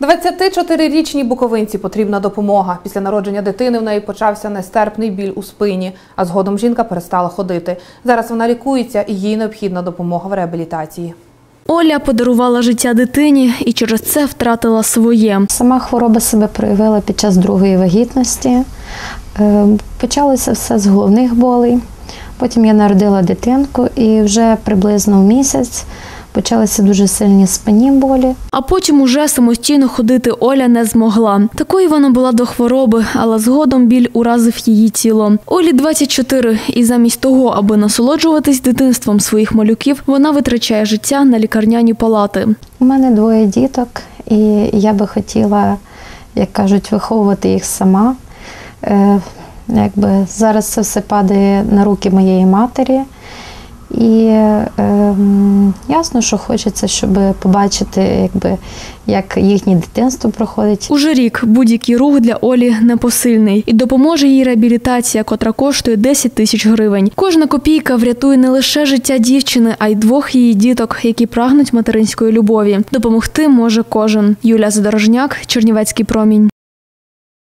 24-річній буковинці потрібна допомога. Після народження дитини в неї почався нестерпний біль у спині, а згодом жінка перестала ходити. Зараз вона лікується і їй необхідна допомога в реабілітації. Оля подарувала життя дитині і через це втратила своє. Сама хвороба себе проявила під час другої вагітності. Е, Почалося все з головних болей. Потім я народила дитинку і вже приблизно в місяць почалися дуже сильні спинні болі. А потім уже самостійно ходити Оля не змогла. Такою вона була до хвороби, але згодом біль уразив її тіло. Олі 24, і замість того, аби насолоджуватись дитинством своїх малюків, вона витрачає життя на лікарняні палати. У мене двоє діток, і я би хотіла, як кажуть, виховувати їх сама. Е, Якби зараз це все падає на руки моєї матері. І е, ясно, що хочеться, щоб побачити, якби, як їхнє дитинство проходить. Уже рік будь-який рух для Олі непосильний і допоможе їй реабілітація, котра коштує 10 тисяч гривень. Кожна копійка врятує не лише життя дівчини, а й двох її діток, які прагнуть материнської любові. Допомогти може кожен. Юлія Задорожняк, Чернівецький промінь.